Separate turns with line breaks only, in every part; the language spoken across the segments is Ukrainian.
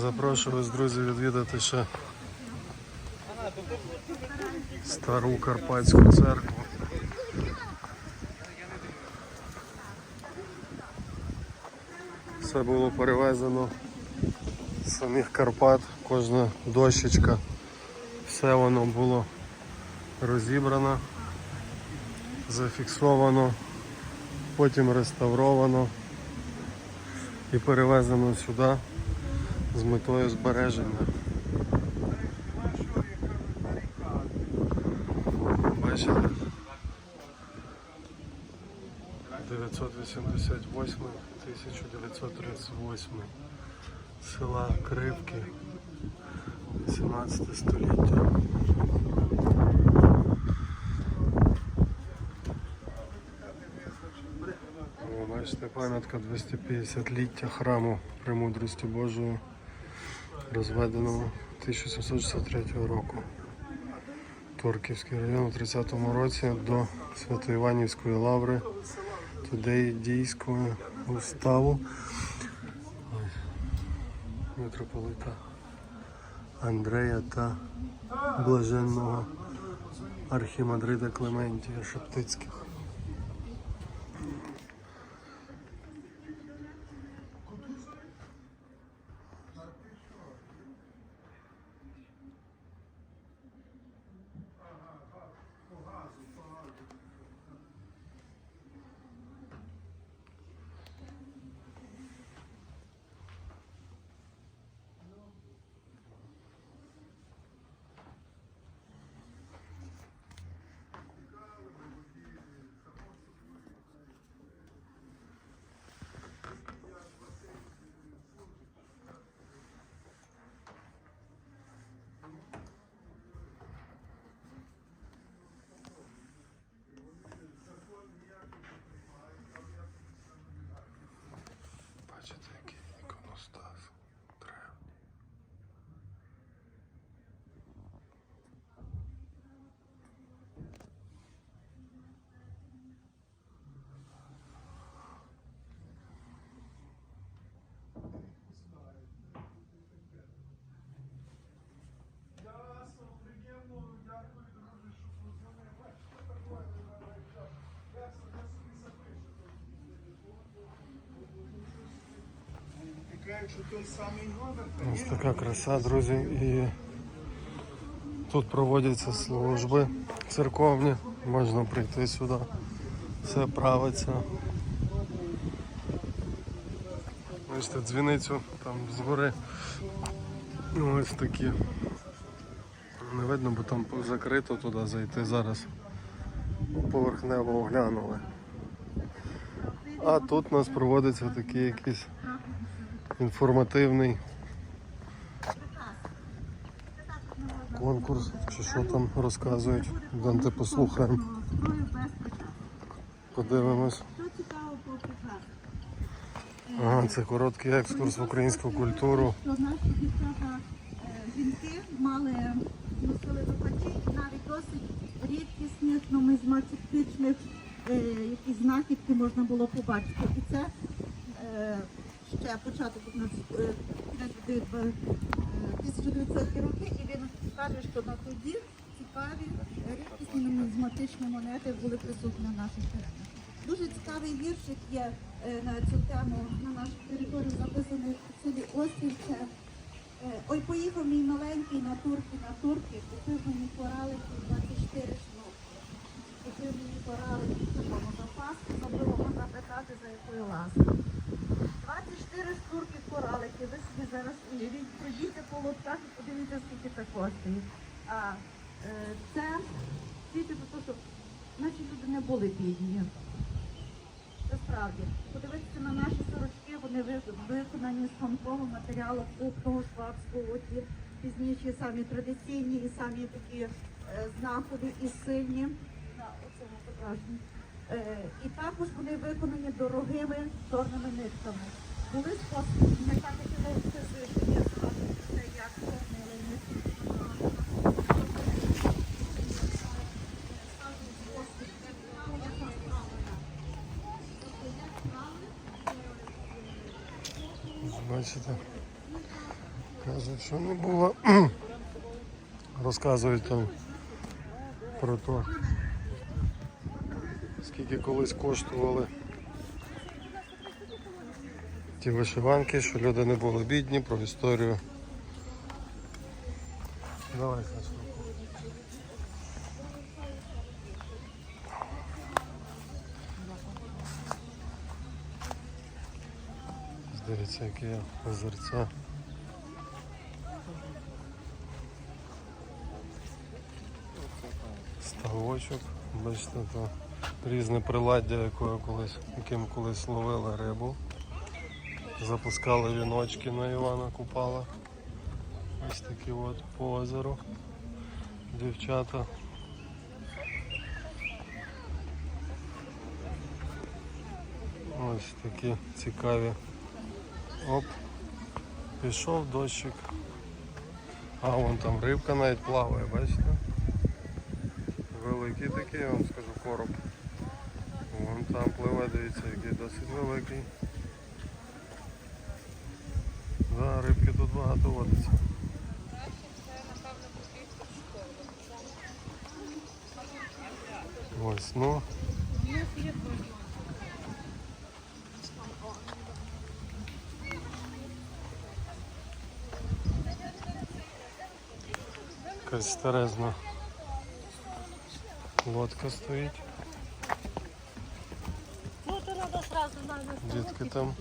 Запрошую вас, друзі, відвідати ще стару Карпатську церкву. Все було перевезено з самих Карпат, кожна дощечка, все воно було розібрано, зафіксовано, потім реставровано і перевезено сюди з метою збереження. Бачите? 988 1938 села Кривки 18 століття. Бачите, пам'ятка 250-ліття храму Премудрості Божої, розведеного 1763 року. Торківський район у 30-му році до Свято-Іванівської лаври, туди дійського уставу митрополита Андрея та блаженного архімандрита Клементія Шептицьких. Ось така краса, друзі. І тут проводяться служби церковні. Можна прийти сюди. Все правиться. Бачите, дзвіницю там згори. Ось такі. Не видно, бо там закрито туди зайти зараз. Поверхнево оглянули. А тут у нас проводиться такий якийсь інформативний конкурс, чи що там розказують. Данте послухаємо, подивимось. Ага, це короткий екскурс в українську культуру.
Наші дівчата, е, жінки мали носили рукачі і навіть досить рідкісних, нумізматичних е, якісь знахідки можна було побачити. І це е, початок у нас е, кінець е, 1900 роки, і він каже, що на тоді цікаві рідкісні нумізматичні монети були присутні на наших теренах. Дуже цікавий віршик є е, на цю тему на нашій території записаний в селі Острівце. Е, Ой, поїхав мій маленький на турки, на турки, купив мені коралики 24 шнурки. Купив мені коралики такому запаску, забило можна питати, за якою ласкою. 24 штурки коралики, ви собі зараз уявіть, пройдіться по лотках і подивіться, скільки це коштує. А е, це свідчить про те, що наші люди не були бідні. Це справді. Подивитися на наші сорочки, вони виконані з тонкого матеріалу, купного швабського, оті пізніші самі традиційні і самі такі е, знакові і сильні. На оцьому зображенні. Е, і також вони виконані дорогими чорними нитками. Були способи, що є це як чорний
Бачите? Кажуть, що не було. Розказують там про те, скільки колись коштували ті вишиванки, що люди не були бідні, про історію. Давай, Саша. Дивіться, які озерця. Ставочок, бачите, то різне приладдя, якою колись, яким колись ловили рибу. Запускали віночки на Івана Купала. Ось такі от по озеру. Дівчата. Ось такі цікаві. Оп. Пішов дощик. А вон там рибка навіть плаває, бачите? Великий такий, я вам скажу, короб. Дивіться, який досить великий. Да, рибки тут багато водиться. Ось, ну. Якась старезна лодка стоїть. Дітки там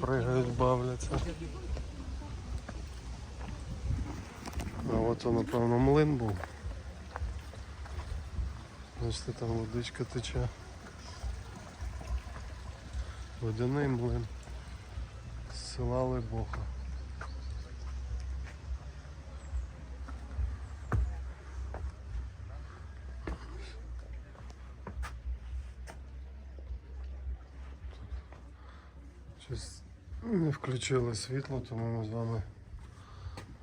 пригають, бавляться. А от он, напевно, млин був. Бачите, там водичка тече. Водяний млин. З села Либоха. Не включили світло, тому ми з вами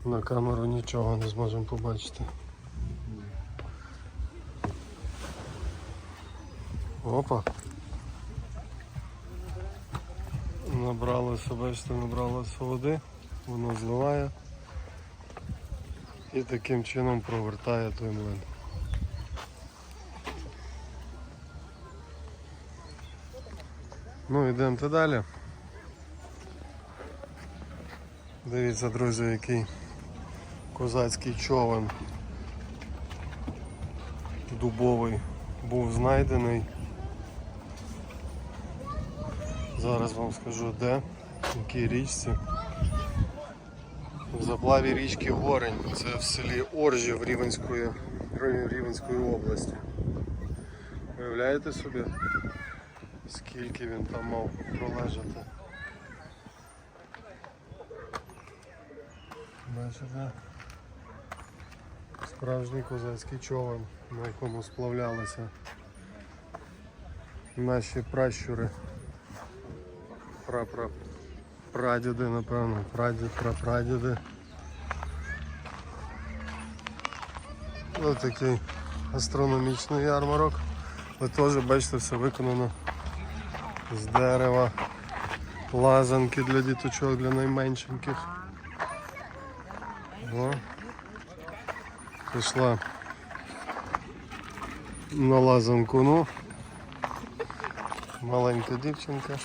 на камеру нічого не зможемо побачити. Опа. Набралося, бачите, набралося води, воно зливає і таким чином провертає той млин. Ну, йдемте далі. Дивіться, друзі, який козацький човен дубовий був знайдений. Зараз вам скажу де, в якій річці. В заплаві річки Горень, це в селі Оржів Рівенської, Рівенської області. Уявляєте собі, скільки він там мав пролежати? Бачите? Справжній козацький човен, на якому сплавлялися наші пращури. Пра-пра прадіди, напевно, прадід, прапрадіди. Ось такий астрономічний ярмарок. Ви теж бачите, все виконано з дерева, лазанки для діточок, для найменшеньких. О, пішла на лазанку, ну. Маленька дівчинка.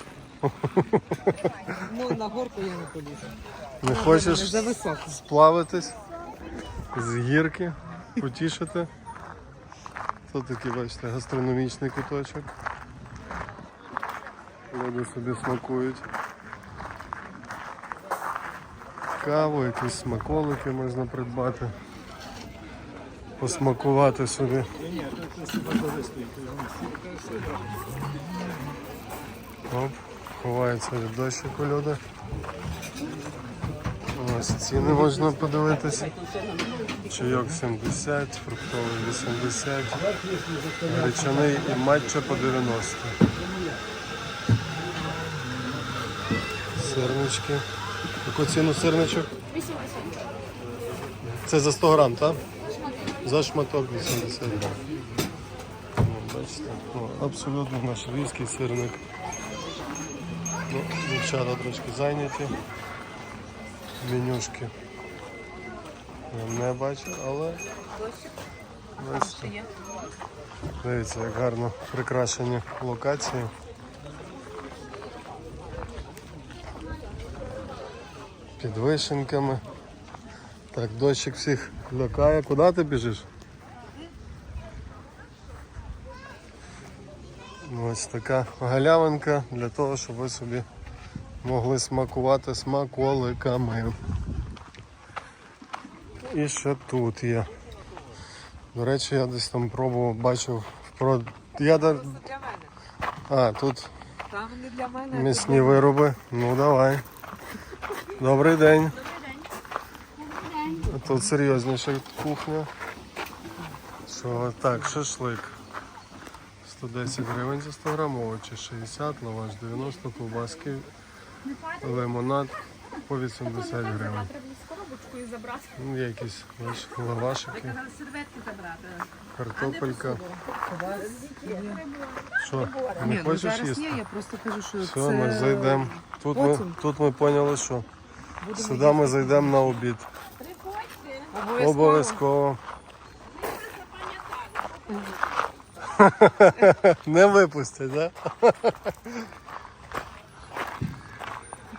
Ну, на горку я не полізу.
Не хочеш сплавитись з гірки, потішити. Тут такий, бачите, гастрономічний куточок. Люди собі смакують. Каву, якісь смаколики можна придбати. Посмакувати собі. Оп, ховаються від дощику люди. Ось ціни можна подивитись. Чайок 70, фруктовий 80, гречаний і матча по 90. Сирнички. Яку ціну сирничок?
80.
Це за 100 грам, так? За шматок 80 грам. Бачите, абсолютно наш львівський сирник. Ну, дівчата трошки зайняті. менюшки. Я не бачу, але бачите. Дивіться, як гарно прикрашені локації. Під вишеньками. Так, дощик всіх лякає. Куди ти біжиш? Ось така галявинка для того, щоб ви собі могли смакувати смаколиками. І що тут є? До речі, я десь там пробував, бачив про. Я да...
Для мене.
А, тут
Там не для мене.
м'ясні вироби. Ну давай. Добрий день. Тут серйозніша кухня. Що так, шашлик. 110 гривень за 100 грам, овочі 60, лаваш 90, ковбаски, лимонад по 80 гривень.
Коробочкою забрати.
Ну, Є якісь бачиш, лавашики,
Серветки забрати.
картопелька. Що,
Ні,
не
ну
хочеш
зараз
їсти?
ні, я просто кажу, що
Все,
це...
ми зайдемо. Тут ми,
потім.
тут ми поняли, що
Будемо
сюди ми зайдемо на обід.
Приходьте.
Обов'язково. Не випустять, так? Да?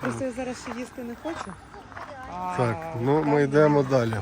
Просто я зараз ще їсти не хочу.
Так, ну ми йдемо далі.